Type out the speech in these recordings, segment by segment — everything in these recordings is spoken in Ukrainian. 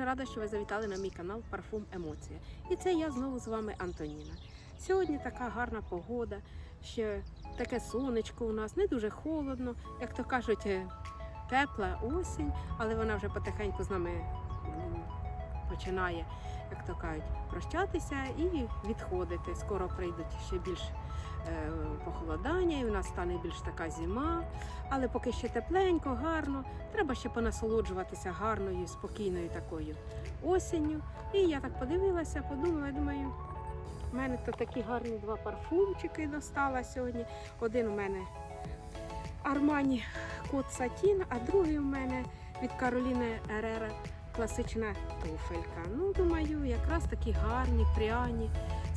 дуже рада, що ви завітали на мій канал Парфум Емоція. І це я знову з вами Антоніна. Сьогодні така гарна погода, ще таке сонечко у нас, не дуже холодно, як то кажуть, е, тепла осінь, але вона вже потихеньку з нами починає, як то кажуть, прощатися і відходити. Скоро прийдуть ще більш е, похолодання, і у нас стане більш така зима. Але поки ще тепленько, гарно, треба ще понасолоджуватися гарною, спокійною такою осінню. І я так подивилася, подумала, думаю, в мене то такі гарні два парфумчики достала сьогодні. Один у мене Армані Кот Сатін, а другий у мене від Кароліни Ерера класична туфелька. Ну, думаю, якраз такі гарні, пряні,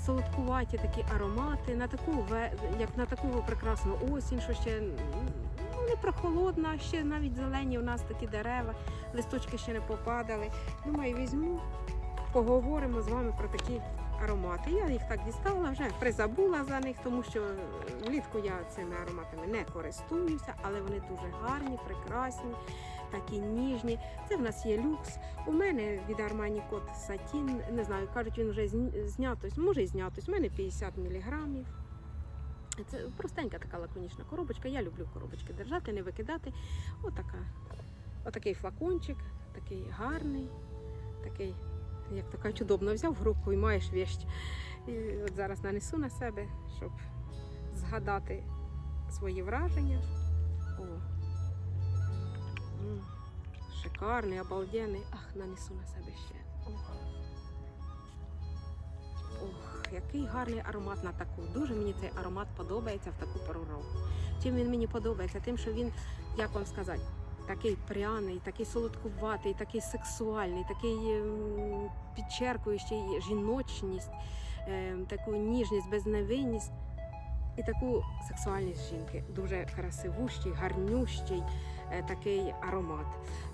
солодкуваті такі аромати на таку як на таку прекрасну осінь, що ще ну, не прохолодна, а ще навіть зелені у нас такі дерева, листочки ще не попадали. Думаю, візьму, поговоримо з вами про такі аромати. Я їх так дістала, вже призабула за них, тому що влітку я цими ароматами не користуюся, але вони дуже гарні, прекрасні, такі ніжні. Це в нас є люкс. У мене від Armani Кот Сатін, не знаю, кажуть, він вже знятось, може і знятось. У мене 50 міліграмів. Це простенька така лаконічна коробочка. Я люблю коробочки держати, не викидати. Отака. Отакий флакончик, такий гарний, такий, як то кажуть, удобно взяв в руку і маєш вещь. І от зараз нанесу на себе, щоб згадати свої враження. О. Шикарний, обалденний. Ах, нанесу на себе ще. Ох. Який гарний аромат на таку. Дуже мені цей аромат подобається в таку пору року. Чим він мені подобається? Тим, що він, як вам сказати, такий пряний, такий солодкуватий, такий сексуальний, такий ем, підчеркуючий жіночність, ем, таку ніжність, безневинність і таку сексуальність жінки. Дуже красивущий, гарнющий такий аромат.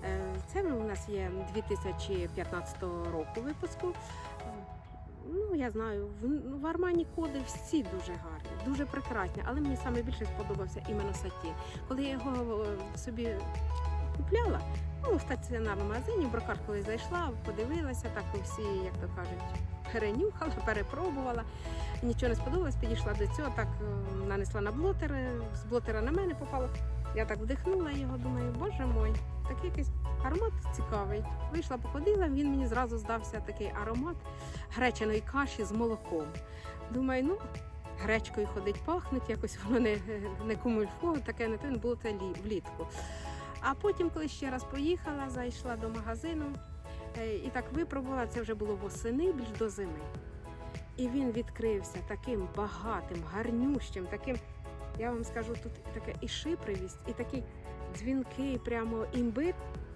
Е, Це у нас є 2015 року випуску. Е, Ну, я знаю, в, в Армані коди всі дуже гарні, дуже прекрасні, але мені саме більше сподобався іменно Сатін. Коли я його е, собі купляла, ну, в стаціонарному магазині, брокар, коли зайшла, подивилася, так всі, як то кажуть, перенюхала, перепробувала. Нічого не сподобалось, підійшла до цього, так е, нанесла на блотер, е, з блотера на мене попало. Я так вдихнула його, думаю, боже мой, такий якийсь аромат цікавий. Вийшла, походила, він мені зразу здався такий аромат гречаної каші з молоком. Думаю, ну, гречкою ходить, пахнуть, якось воно не, не кумульфо, таке не то було це лі- влітку. А потім, коли ще раз поїхала, зайшла до магазину е, і так випробувала, це вже було восени, більш до зими. І він відкрився таким багатим, гарнющим, таким, я вам скажу, тут таке і шипривість, і такий дзвінкий, прямо імбир,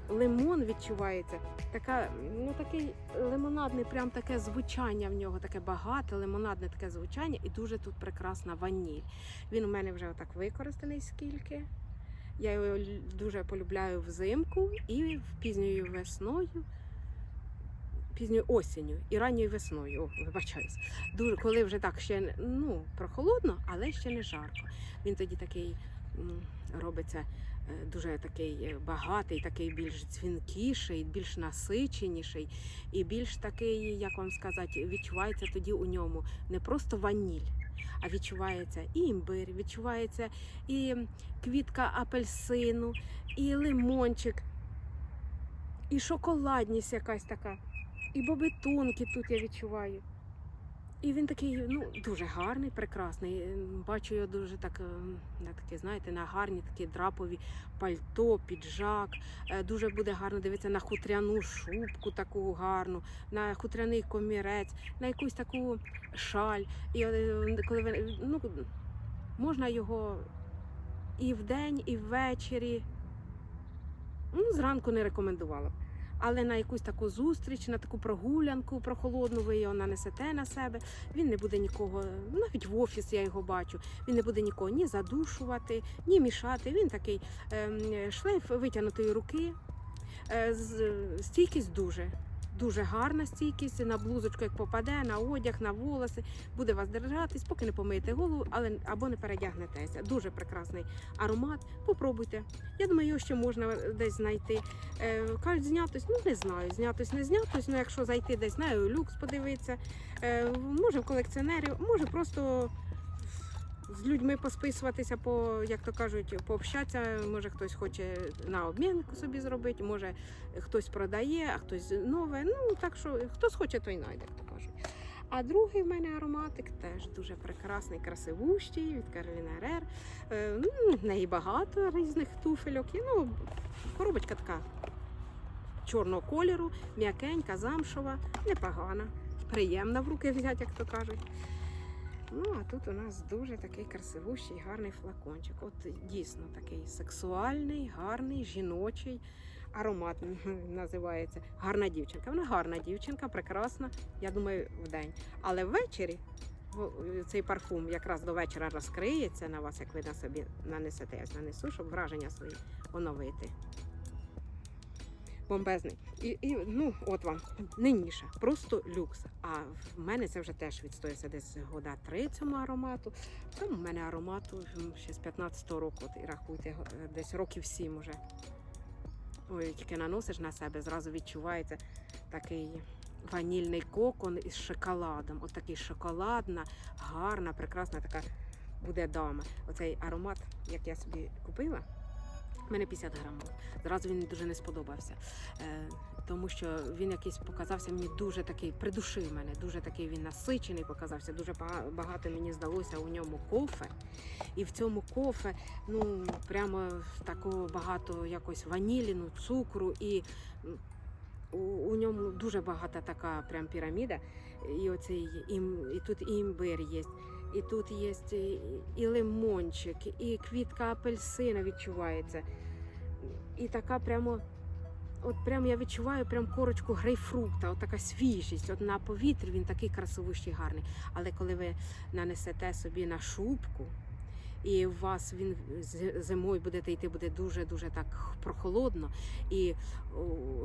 лимон відчувається. Така, ну такий лимонадний, прям таке звучання в нього, таке багате, лимонадне таке звучання, і дуже тут прекрасна ваніль. Він у мене вже отак використаний скільки. Я його дуже полюбляю взимку і пізньою весною, пізньою осінню і ранньою весною. О, вибачаюсь. Дуже, коли вже так ще ну, прохолодно, але ще не жарко. Він тоді такий робиться е, дуже такий е, багатий, такий більш дзвінкіший, більш насиченіший і більш такий, як вам сказати, відчувається тоді у ньому не просто ваніль. А відчувається і імбир, відчувається і квітка апельсину, і лимончик, і шоколадність якась така, і бобетунки тут я відчуваю. І він такий, ну, дуже гарний, прекрасний. Е, Бачу його дуже так, е, на такі, знаєте, на гарні такі драпові пальто, піджак. Е, Дуже буде гарно дивитися на хутряну шубку таку гарну, на хутряний комірець, на якусь таку шаль. І е, коли ви, ну, можна його і вдень, і ввечері. Ну, зранку не рекомендувала. Але на якусь таку зустріч, на таку прогулянку прохолодну ви його нанесете на себе. Він не буде нікого, навіть в офіс я його бачу. Він не буде нікого ні задушувати, ні мішати. Він такий ем, шлейф витягнутої руки, е, стійкість дуже. Дуже гарна стійкість на блузочку, як попаде, на одяг, на волоси. Буде вас держатись, поки не помиєте голову, але або не передягнетеся. Дуже прекрасний аромат. Попробуйте. Я думаю, його ще можна десь знайти. Е, кажуть, знятось, ну не знаю, знятось, не знятось. Ну якщо зайти десь на люкс, подивитися, е, може в колекціонерів, може просто з людьми посписуватися, по, як то кажуть, пообщатися. Може хтось хоче на обмін собі зробити, може хтось продає, а хтось нове. Ну так що хто схоче, той знайде, як то кажуть. А другий в мене ароматик теж дуже прекрасний, красивущий від Кароліна Рер. Е, ну, в неї багато різних туфельок. І, ну, коробочка така чорного кольору, м'якенька, замшова, непогана, приємна в руки взяти, як то кажуть. Ну, а тут у нас дуже такий красивущий, гарний флакончик. От дійсно такий сексуальний, гарний, жіночий аромат називається. Гарна дівчинка. Вона гарна дівчинка, прекрасна, я думаю, в день. Але ввечері цей парфум якраз до вечора розкриється на вас, як ви на собі нанесете. Я нанесу, щоб враження свої оновити. Бомбезний. І, і ну, от вам, не просто люкс. А в мене це вже теж відстоїться десь года три цьому аромату. Там у мене аромату ще з 15-го року, от, і рахуйте, е, десь років сім уже. Ой, тільки наносиш на себе, зразу відчувається такий ванільний кокон із шоколадом. От такий шоколадна, гарна, прекрасна така буде дама. Оцей аромат, як я собі купила, мене 50 грамів. Зразу він дуже не сподобався. Е, тому що він якийсь показався мені дуже такий, придушив мене, дуже такий він насичений показався. Дуже багато мені здалося у ньому кофе. І в цьому кофе, ну прямо такого багато якось ваніліну, цукру і. У, ньому дуже багата така прям піраміда. І оцей ім, і тут і імбир є, і тут є і, лимончик, і квітка апельсина відчувається. І така прямо, от прям я відчуваю прям корочку грейпфрукта, от така свіжість. От на повітрі він такий красивущий, гарний. Але коли ви нанесете собі на шубку, і у вас він зимою будете йти, буде дуже-дуже так прохолодно. І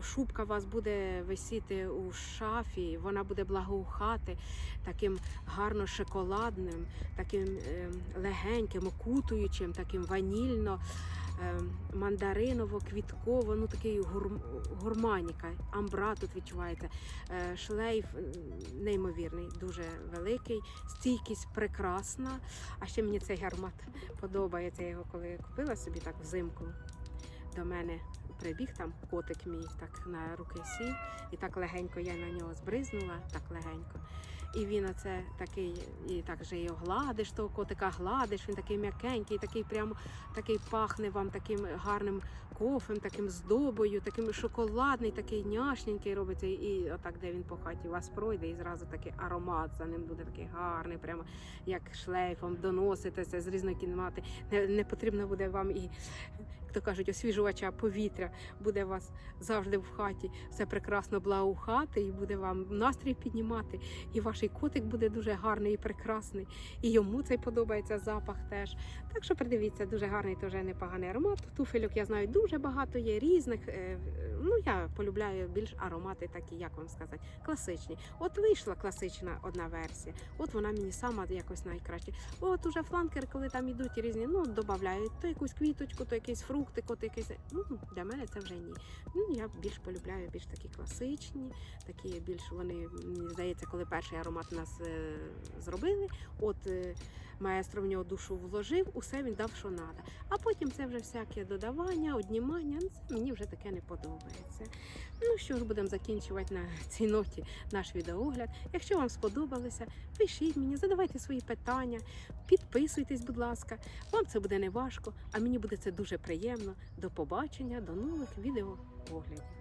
шубка у вас буде висіти у шафі, вона буде благоухати таким гарно шоколадним, таким е, легеньким, окутуючим, таким ванільно. Е, Мандариново-квітково, ну такий гурм, гурманіка, амбра тут відчувається. Е, Шлейф неймовірний, дуже великий, стійкість прекрасна. А ще мені цей аромат подобається. Я його коли купила собі так взимку. До мене прибіг там котик мій, так на руки сів, і так легенько я на нього збризнула, так легенько. І він оце такий, і так же його гладиш, того котика гладиш, він такий м'якенький, такий прямо такий пахне вам таким гарним кофем, таким здобою, таким шоколадний, такий няшненький робиться. І отак, де він по хаті вас пройде, і зразу такий аромат за ним буде такий гарний, прямо як шлейфом доноситеся з різної кімнати. Не, не потрібно буде вам і, то кажуть, освіжувача повітря буде у вас завжди в хаті. Все прекрасно благоухати і буде вам настрій піднімати. І ваш котик буде дуже гарний і прекрасний. І йому цей подобається запах теж. Так що придивіться, дуже гарний, теж непоганий аромат. Туфельок я знаю дуже багато є різних. Е, Ну я полюбляю більш аромати, такі, як вам сказати, класичні. От вийшла класична одна версія. От вона мені сама якось найкраще. От уже фланкери, коли там ідуть різні, ну додають то якусь квіточку, то якийсь фруктик, от якийсь. Ну для мене це вже ні. Ну я більш полюбляю більш такі класичні, такі більш вони мені здається, коли перший аромат у нас е, зробили. От е, маестро в нього душу вложив, усе він дав, що треба. А потім це вже всяке додавання, однімання. Ну, це мені вже таке не подобається. Ну що ж, будемо закінчувати на цій ноті наш відеогляд. Якщо вам сподобалося, пишіть мені, задавайте свої питання, підписуйтесь, будь ласка. Вам це буде не важко, а мені буде це дуже приємно. До побачення, до нових відеооглядів.